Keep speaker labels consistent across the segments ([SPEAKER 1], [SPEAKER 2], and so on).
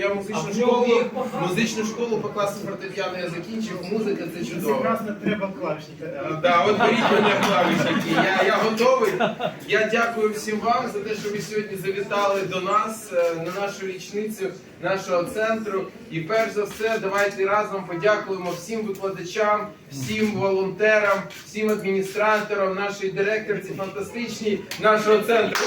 [SPEAKER 1] Я музичну школу, музичну школу по класу фортепіано я закінчив. Музика це чудово.
[SPEAKER 2] Не треба клавішника.
[SPEAKER 1] Ну, Да, от беріть мене клавішники. Я, я готовий. Я дякую всім вам за те, що ви сьогодні завітали до нас е, на нашу річницю нашого центру. І перш за все, давайте разом подякуємо всім викладачам, всім волонтерам, всім адміністраторам, нашій директорці фантастичній нашого центру.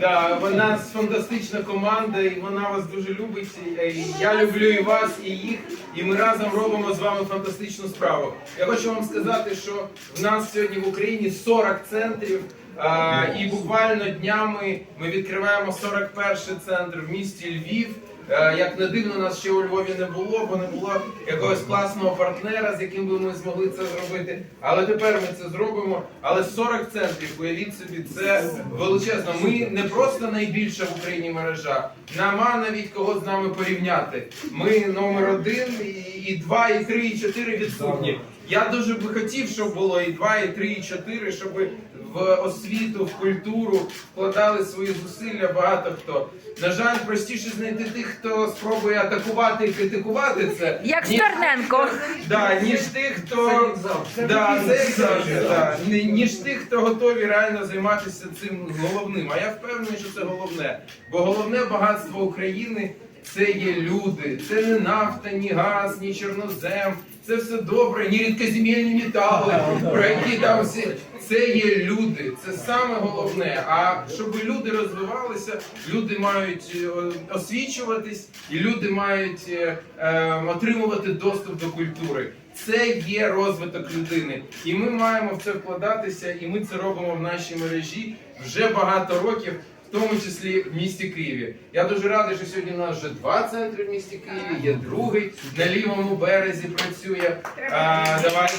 [SPEAKER 1] Да, вона фантастична команда, і вона вас дуже любить. І- і Я люблю і вас, і їх. І ми разом робимо з вами фантастичну справу. Я хочу вам сказати, що в нас сьогодні в Україні 40 центрів. А, і буквально днями ми відкриваємо 41 центр в місті Львів. Е, Як не дивно, нас ще у Львові не було, бо не було якогось класного партнера, з яким би ми змогли це зробити. Але тепер ми це зробимо. Але 40 центрів, уявіть собі, це величезно. Ми не просто найбільша в Україні мережа, нема навіть кого з нами порівняти. Ми номер один, і, і два, і три, і чотири відсутні. Я дуже би хотів, щоб було і два, і три, і чотири, щоб в освіту, в культуру вкладали свої зусилля багато хто. На жаль, простіше знайти тих, хто спробує атакувати і критикувати це.
[SPEAKER 3] Як
[SPEAKER 1] ніж-
[SPEAKER 3] Стерненко.
[SPEAKER 1] Да, ніж тих, хто да, це завжди, да. Ніж тих, хто готові реально займатися цим головним. А я впевнений, що це головне. Бо головне багатство України це є люди. Це не нафта, ні газ, ні чорнозем. Це все добре, ні рідкоземельні метали, про які там всі. Це є люди, це саме головне. А щоб люди розвивалися, люди мають е, освічуватись, і люди мають е, е, отримувати доступ до культури. Це є розвиток людини, і ми маємо в це вкладатися, і ми це робимо в нашій мережі вже багато років. В тому числі в місті Києві. Я дуже радий, що сьогодні у нас вже два центри в місті Києві. Є другий на лівому березі працює. А, давайте.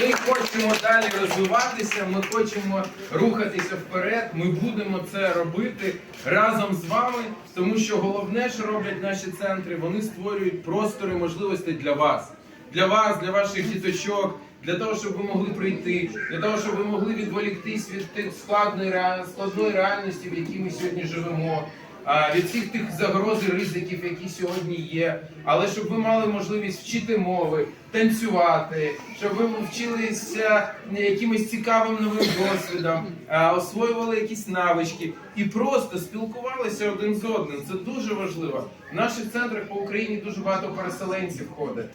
[SPEAKER 1] Ми хочемо далі розвиватися, ми хочемо рухатися вперед. Ми будемо це робити разом з вами, тому що головне, що роблять наші центри, вони створюють простори можливостей для вас, для вас, для ваших діточок, для того, щоб ви могли прийти, для того, щоб ви могли відволіктись від складної складної реальності, в якій ми сьогодні живемо. Від всіх тих загроз і ризиків, які сьогодні є, але щоб ви мали можливість вчити мови, танцювати, щоб ви вчилися якимось цікавим новим досвідом, освоювали якісь навички і просто спілкувалися один з одним. Це дуже важливо. В наших центрах по Україні дуже багато переселенців ходить.